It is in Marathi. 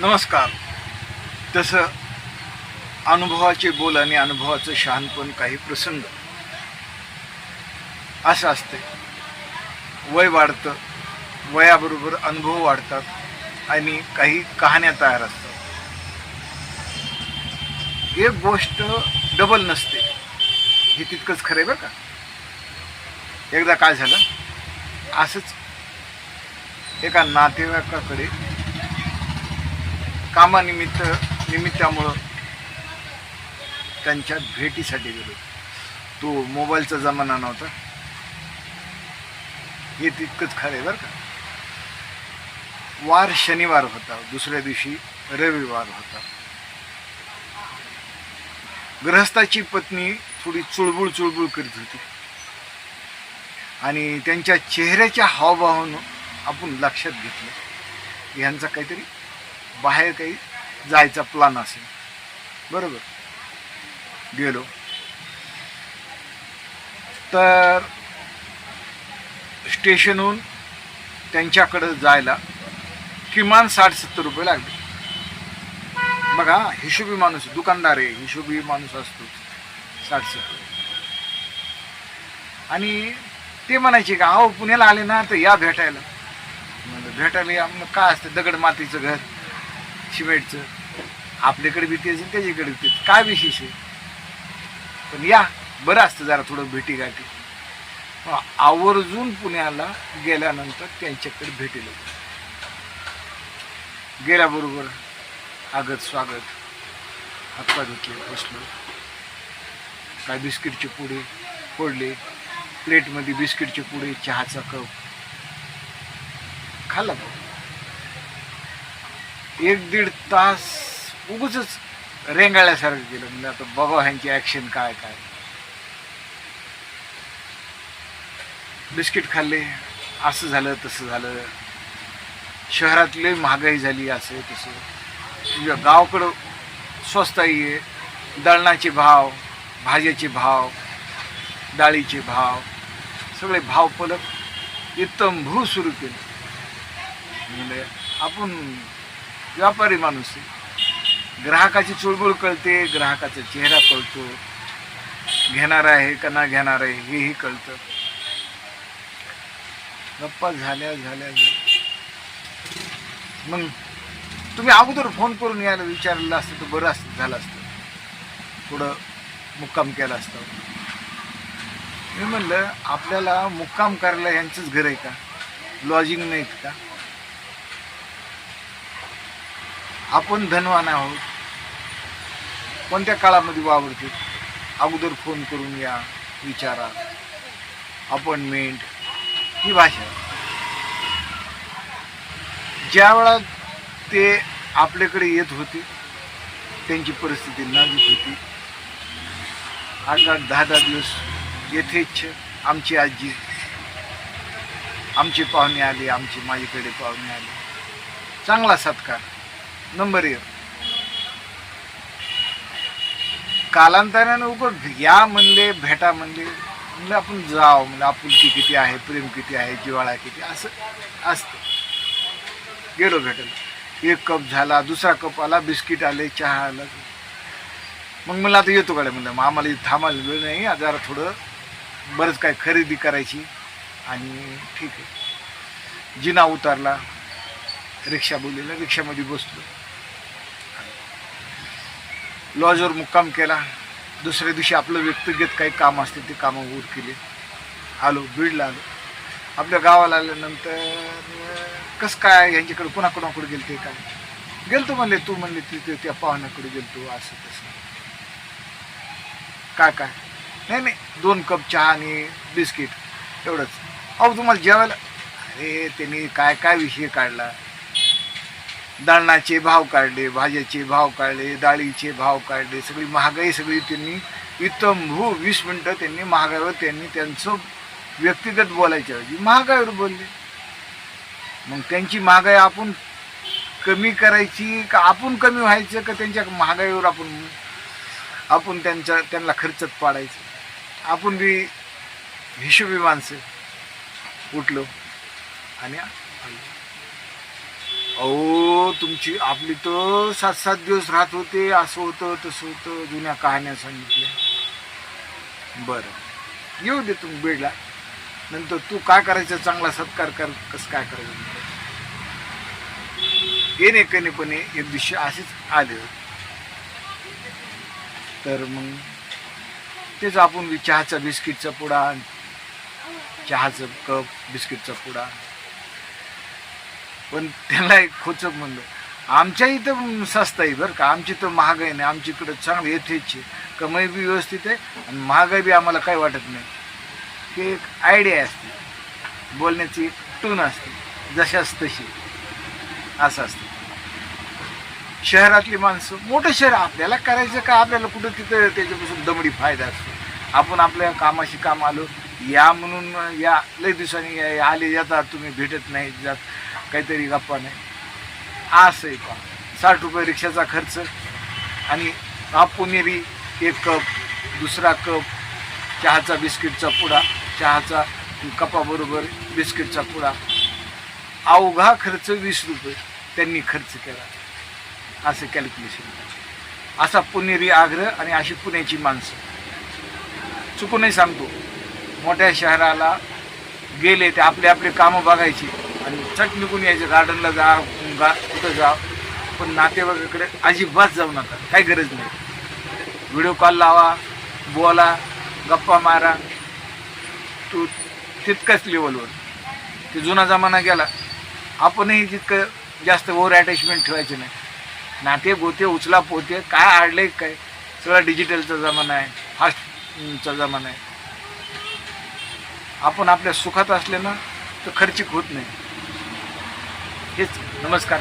नमस्कार. तसं अनुभवाचे बोल आणि अनुभवाचं शहाणपण काही प्रसंग. असं असते वय वाढतं वयाबरोबर अनुभव वाढतात आणि काही कहाण्या तयार असतात. एक गोष्ट डबल नसते. हे तितकंच खरं आहे बरं का? एकदा काय झालं? असंच एका नातेवाईकाकडे कामानिमित्त निमित्तामुळं त्यांच्या भेटीसाठी गेलो. तो मोबाईलचा जमाना नव्हता. हे तितकंच खरं आहे बरं का. वार शनिवार होता दुसऱ्या दिवशी रविवार होता. गृहस्थाची पत्नी थोडी चुळबुळ चुळबुळ करीत होती. आणि त्यांच्या चेहऱ्याच्या हावभावानं आपण लक्षात घेतलं. यांचा काहीतरी बाहेर काही जायचा प्लान असेल. बरोबर? गेलो. तर स्टेशनहून त्यांच्याकडं जायला किमान साठ सत्तर रुपये लागले. बघा हिशोबी माणूस दुकानदार आहे हिशोबी माणूस असतो. साठ सत्तर आणि ते म्हणायचे का अहो पुण्याला आले ना तर या भेटायला. म्हणलं भेटायला या मग काय असतं? दगड मातीचं घर. सिमेंटचं आपल्याकडे बी तेच आणि त्याच्याकडे बी तेच काय विशेष आहे? पण या बरं असतं जरा थोडं भेटी गाठी. आवर्जून पुण्याला गेल्यानंतर त्यांच्याकडे भेटेल गेल्याबरोबर आगत स्वागत हातपाय धुतले बसलो. काय बिस्किटचे पुडे फोडले प्लेटमध्ये बिस्किटचे पुडे चहाचा कप. खाल्ला एक दीड तास उगच रेंगाळल्यासारखं केलं. म्हणजे आता बघा ह्यांची ॲक्शन काय काय? बिस्किट खाल्ले असं झालं तसं झालं. शहरातली महागाई झाली असं तसं. गावाकडं स्वस्ताई आहे. दळणाचे भाव भाज्याचे भाव डाळीचे भाव सगळे भाव पलक इत्तम भू सुरू केले. म्हणजे आपण व्यापारी माणूस आहे. ग्राहकाची चुळबुळ कळते ग्राहकाचा चेहरा कळतो. घेणार आहे का ना घेणार आहे हेही कळतं. गप्पा झाल्या झाल्या मग तुम्ही अगोदर फोन करून यायला विचारलेलं असतं तर बरं असतं झालं असतं. थोडं मुक्काम केला असतं. मी म्हणलं आपल्याला मुक्काम करायला यांचंच घर आहे का? लॉजिंग नाहीत का? आपण धनवान आहोत. कोणत्या काळामध्ये वावरते? अगोदर फोन करून या विचारा. अपॉइंटमेंट ही भाषा. ज्या वेळा ते आपल्याकडे येत होते त्यांची परिस्थिती नाजूक होती. आठ आठ दहा दहा दिवस यथेच्छ आमची आजी आमचे पाहुणे आले आमचे माझ्याकडे पाहुणे आले. चांगला सत्कार. नंबर एक. कालांतराने उघड या म्हणले भेटा म्हणले म्हणजे आपण जाव म्हणजे आपुलकी किती आहे प्रेम किती आहे जिवाळा किती असं असतं. गेलो भेटायला. एक कप झाला दुसरा कप आला बिस्किट आले चहा आला. मग मला आता येतो कडे म्हणलं मग आम्हाला थांबायला वेळ नाही जरा थोडं बरंच काय खरेदी करायची. आणि ठीक आहे. जिना उतारला. रिक्षा बोललेला रिक्षामध्ये बसलो. लॉजवर मुक्काम केला. दुसऱ्या दिवशी आपलं व्यक्तिगत काही काम असते ते कामं ऊर केले. आलो बीडला आलो. आपल्या गावाला आल्यानंतर कसं काय यांच्याकडे कुणाकुणाकडे गेलते काय? गेलतो म्हणले तू म्हणले तिथे त्या पाहुण्याकडे गेलतो असं तसं. काय काय? नाही नाही दोन कप चहा आणि बिस्किट एवढंच. अहो तुम्हाला जेवायला अरे त्यांनी काय काय विषय काढला? दालनाचे भाव काढले भाज्याचे भाव काढले डाळीचे भाव काढले सगळी महागाई सगळी त्यांनी इतंभू वीस मिनटं त्यांनी महागाईवर त्यांनी त्यांचं व्यक्तिगत बोलायच्या ऐवजी महागाईवर बोलले. मग त्यांची महागाई आपण कमी करायची का आपण कमी व्हायचं का त्यांच्या महागाईवर आपण आपण त्यांच्या त्यांना खर्चत पाडायचं? आपण बी हिशोबी माणसं उठलो आणि आलो. अहो तुमची आपली तर सात सात दिवस राहत होते असं होतं तसं होतं जुन्या कहाण्या सांगितल्या. बरं. येऊ दे तुम्ही बेडला नंतर तू काय करायचं चांगला सत्कार कर कसं काय करायचं? येणे कनेपणे एक दिवशी असेच आले तर मग तेच आपण चहाचा बिस्किटचा पुडा चहाचं कप बिस्किटचा पुडा. पण त्याला एक खोचक म्हणलं. आमच्या इथं स्वस्त आहे बरं का आमची तर महागाई नाही आमच्याकडं चांगलं येथेच आहे. कमाई बी व्यवस्थित आहे आणि महागाई बी आम्हाला काही वाटत नाही. ते एक आयडिया असते. बोलण्याची एक टून असते. जशाच तशी. असं असतं. शहरातली माणसं मोठं शहर आपल्याला करायचं का? आपल्याला कुठं तिथं त्याच्यापासून दमडी फायदा असतो? आपण आपल्या कामाशी काम आलो या म्हणून या लय दिवसांनी आले जातात तुम्ही भेटत नाही जात. काहीतरी गप्पा नाही. असं आहे पहा साठ रुपये रिक्षाचा खर्च आणि हा पुणेरी एक कप दुसरा कप चहाचा बिस्किटचा पुडा चहाचा कपाबरोबर बिस्किटचा पुडा. अवघा खर्च वीस रुपये त्यांनी खर्च केला. असं कॅल्क्युलेशन असा पुणेरी आग्रह आणि अशी पुण्याची माणसं. चुकूनही सांगतो मोठ्या शहराला गेले ते आपले आपले कामं बघायची. आणि चट निघून यायचं गार्डनला जा गा कुठं जा. पण नातेवाईकाकडे अजिबात जाऊ नका काही गरज नाही. व्हिडिओ कॉल लावा बोला गप्पा मारा. तू तितकंच लेवलवर ते जुना जमाना गेला आपणही तितकं जास्त ओव्हर अटॅचमेंट ठेवायचे नाही. नाते गोते उचला पोते काय आडले काय? सगळा डिजिटलचा जमाना आहे फास्टचा जमाना आहे. आपण आपल्या सुखात असले ना तर खर्चिक होत नाही. हेच नमस्कार.